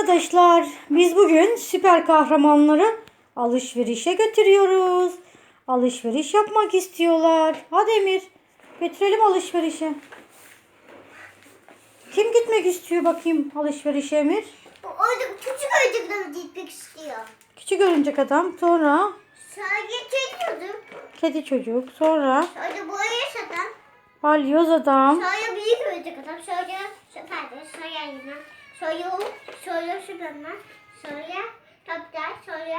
arkadaşlar. Biz bugün süper kahramanları alışverişe götürüyoruz. Alışveriş yapmak istiyorlar. Hadi Emir. Götürelim alışverişe. Kim gitmek istiyor bakayım alışverişe Emir? Orada küçük oyuncaklara gitmek istiyor. Küçük örümcek adam. Sonra Sonra getiriyordum. kedi çocuk. Sonra Sonra boya satan. balyoz adam. Sonra büyük oyuncak adam. Sonra süperdir. Sonra yine. Sonra sonra süperman. Sonra toplar. Sonra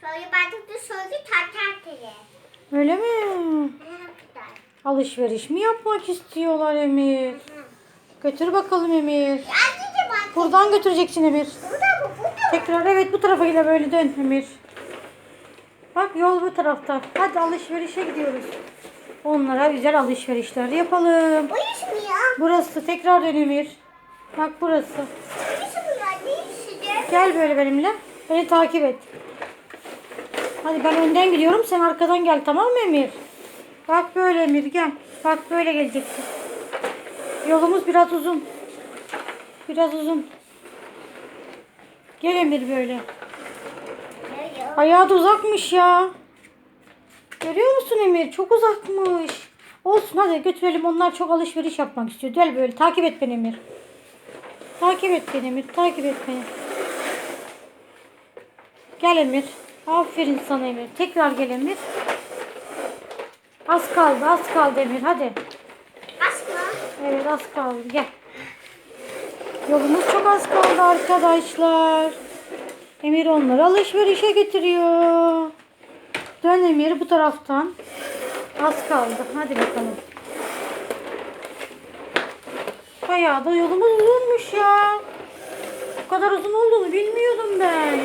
sonra batık da sonra tartarteli. Öyle mi? Alışveriş mi yapmak istiyorlar Emir? Götür bakalım Emir. Buradan götüreceksin Emir. Burada mı? Burada mı? Tekrar evet bu tarafa gel böyle dön Emir. Bak yol bu tarafta. Hadi alışverişe gidiyoruz. Onlara güzel alışverişler yapalım. Ya? Burası tekrar dön Emir. Bak burası. Gel böyle benimle. Beni takip et. Hadi ben önden gidiyorum sen arkadan gel tamam mı Emir? Bak böyle Emir gel. Bak böyle geleceksin. Yolumuz biraz uzun. Biraz uzun. Gel Emir böyle. Ayağı da uzakmış ya. Görüyor musun Emir? Çok uzakmış. Olsun hadi götürelim. Onlar çok alışveriş yapmak istiyor. Gel böyle takip et beni Emir. Takip et beni Emir. Takip et beni. Gel Emir. Aferin sana Emir. Tekrar gel Emir. Az kaldı az kaldı Emir hadi. Asma. Evet az kaldı gel. Yolumuz çok az kaldı arkadaşlar. Emir onları alışverişe getiriyor. Dön Emir bu taraftan. Az kaldı. Hadi bakalım. Bayağı da yolumuz uzunmuş ya. Bu kadar uzun olduğunu bilmiyordum ben.